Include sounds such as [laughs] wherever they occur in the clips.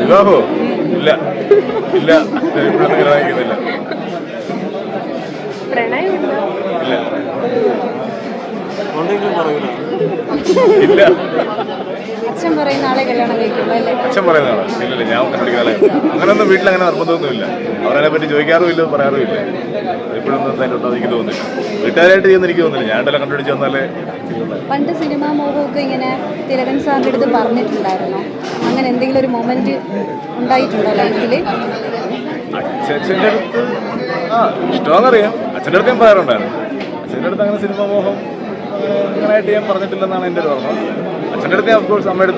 വിവാഹോ ഇല്ല. ഇല്ല. ഇപ്പോഴൊന്നും ഉണ്ടാവും ഇല്ല. ഇല്ല. പറയുന്ന ആളെ കല്യാണം കഴിക്കുള്ളൂ അല്ലേ? അച്ഛൻ പറയുന്നതാണ് ഇല്ലല്ലേ ഞാൻ കണ്ടുപിടിക്കാതെ അങ്ങനെയൊന്നും വീട്ടിൽ അങ്ങനെ നിർബന്ധമൊന്നുമില്ല. അവരതിനെ പറ്റി ചോദിക്കാറുമില്ല പറയാറുമില്ല. ഇപ്പോഴൊന്നും എന്തായാലും ഉണ്ടോ എനിക്ക് തോന്നുന്നില്ല. വീട്ടുകാരായിട്ട് ചെയ്യുന്ന എനിക്ക് തോന്നുന്നില്ല. ഞാൻ എല്ലാം കണ്ടുപിടിച്ച് വന്നാലേ. പണ്ട് സിനിമാ മോഹമൊക്കെ ഇങ്ങനെ തിലകൻ സാറിന്റെ അടുത്ത് പറഞ്ഞിട്ടുണ്ടായിരുന്നോ? അങ്ങനെ എന്തെങ്കിലും ഒരു മൊമെന്റ് ഉണ്ടായിട്ടുണ്ടോ ലൈഫിൽ അച്ഛന്റെ അടുത്ത് ആ ഇഷ്ടമാണെന്നറിയാം. അച്ഛന്റെ അടുത്ത് ഞാൻ പറയാറുണ്ടായിരുന്നു. അച്ഛന്റെ അടുത്ത് അങ്ങനെ സിനിമാ മോഹം അങ്ങനെ അങ്ങനെയായിട്ട് ഞാൻ പറഞ്ഞിട്ടില്ലെന്നാണ് എന്റെ ഒരു ഓർമ്മ. അച്ഛന്റെ അടുത്ത് ഓഫ് കോഴ്സ് അമ്മയുടെ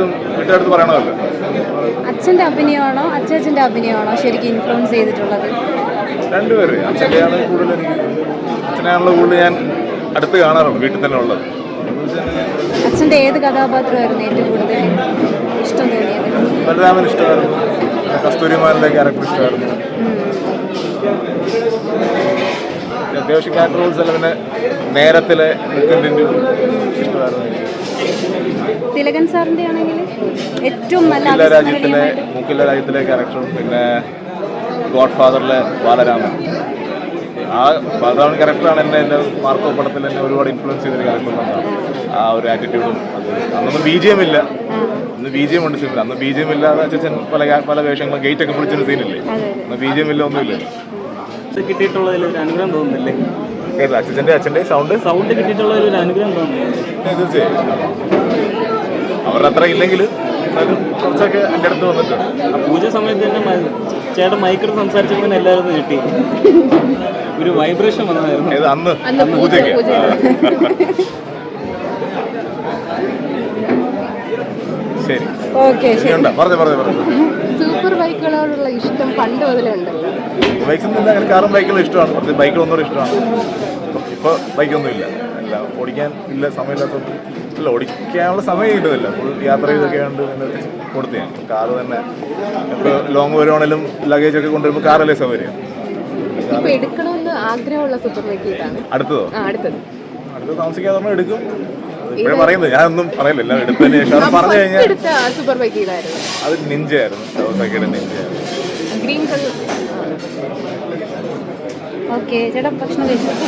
അടുത്തും പറയണമല്ലോ. അച്ഛന്റെ അഭിനയമാണോ അച്ഛന്റെ അഭിനയമാണോ ശരിക്കും ഇൻഫ്ലുവൻസ് ചെയ്തിട്ടുള്ളത്? രണ്ടുപേര്. അച്ഛന്റെയാണ് കൂടുതൽ എനിക്ക് അച്ഛനെയാണല്ലോ കൂടുതൽ ഞാൻ അടുത്ത് കാണാറുണ്ട് വീട്ടിൽ തന്നെ ഉള്ളത്. അച്ഛന്റെ ഏത് കഥാപാത്രമായിരുന്നു ഏറ്റവും കൂടുതൽ ഇഷ്ടം തോന്നിയത്? ബലരാമൻ ഇഷ്ടമായിരുന്നു. കസ്തൂരിമാരുടെ ക്യാരക്ടർ ഇഷ്ടമായിരുന്നു. അത്യാവശ്യം ക്യാരക്ടർ റോൾസ് എല്ലാം പിന്നെ നേരത്തിലെ തിലകൻ സാറിന്റെ ആണെങ്കിൽ ഏറ്റവും നല്ല രാജ്യത്തിലെ മൂക്കില്ല രാജ്യത്തിലെ ക്യാരക്ടറും പിന്നെ ഗോഡ് ഫാദറിലെ ബാലരാമൻ. ആ ബാലരാമൻ ക്യാരക്ടറാണ് എന്നെ എന്റെ മാർക്കോ പടത്തിൽ എന്നെ ഒരുപാട് ഇൻഫ്ലുവൻസ് ചെയ്തൊരു ക്യാരക്ടർ ആ ഒരു ആറ്റിറ്റ്യൂഡും അത്. അന്നൊന്നും ബി ജി എം ഇല്ല. അന്ന് ബി ജി എം ഉണ്ട് സിനിമ അന്ന് ബി ജി എം ഇല്ലാതെ അച്ഛൻ പല പല വേഷങ്ങളും ഗേറ്റ് ഒക്കെ പിടിച്ചൊരു സീനില്ലേ അന്ന് ബി ജി എം ഇല്ല ഒന്നുമില്ല. ഇത് കിട്ടിയിട്ടുള്ളതിൽ ഒരു അനുഗ്രഹം തോന്നുന്നില്ലേ? കേട്ടില്ല അച്ഛന്റെ അച്ഛന്റെ സൗണ്ട് സൗണ്ട് കിട്ടിയിട്ടുള്ളതിൽ ഒരു അനുഗ്രഹം തോന്നുന്നില്ലേ? തീർച്ചയായും. അവരുടെ അത്ര ഇല്ലെങ്കിൽ കുറച്ചൊക്കെ എന്റെ അടുത്ത് വന്നിട്ടുണ്ട്. ആ പൂജ സമയത്ത് തന്നെ ചേട്ടൻ മൈക്കിൽ സംസാരിച്ചപ്പോൾ തന്നെ എല്ലാവരും കിട്ടി ഒരു വൈബ്രേഷൻ വന്നതായിരുന്നു. അന്ന്? അന്ന് പൂജയ്ക്ക്. [laughs] ശരി. ഓക്കെ ശരി. പറഞ്ഞു പറഞ്ഞു പറഞ്ഞു. ഇഷ്ടം പണ്ട് മുതലേ ഉണ്ടല്ലോ ബൈക്സിൽ നിന്ന് അങ്ങനെ കാറും ബൈക്കുകളും ഇഷ്ടമാണ്. കുറച്ച് ബൈക്കുകൾ ഇഷ്ടമാണ്. ഇപ്പോൾ ബൈക്കൊന്നും ഇല്ല അല്ല ഓടിക്കാൻ ഇല്ല സമയമില്ലാത്തത് ഇല്ല ഓടിക്കാനുള്ള സമയം കിട്ടുന്നില്ല. ഫുൾ യാത്ര ചെയ്തൊക്കെ ഉണ്ട് എന്നെ കൊടുത്ത് ഞാൻ കാറ് തന്നെ. ഇപ്പോൾ ലോങ് വരുവാണെങ്കിലും ലഗേജ് ഒക്കെ കൊണ്ടുവരുമ്പോൾ കാറല്ലേ സൗകര്യം. എടുക്കണമെന്ന് ആഗ്രഹമുള്ള സൂപ്പർ ബൈക്ക് ഇതാണ് അടുത്തതോ അടുത്തത്. അടുത്ത് താമസിക്കാതെ നമ്മൾ എടുക്കും. ഇപ്പോഴും പറയുന്നത്. ഞാനൊന്നും പറയില്ല. എടുത്തതിന് ശേഷം പറഞ്ഞു കഴിഞ്ഞാൽ അത് നിഞ്ചയായിരുന്നു. നിഞ്ചയായിരുന്നു. ഗ്രീൻ കളർ ഓക്കെ ചേട്ടാ ഭക്ഷണം കഴിച്ചു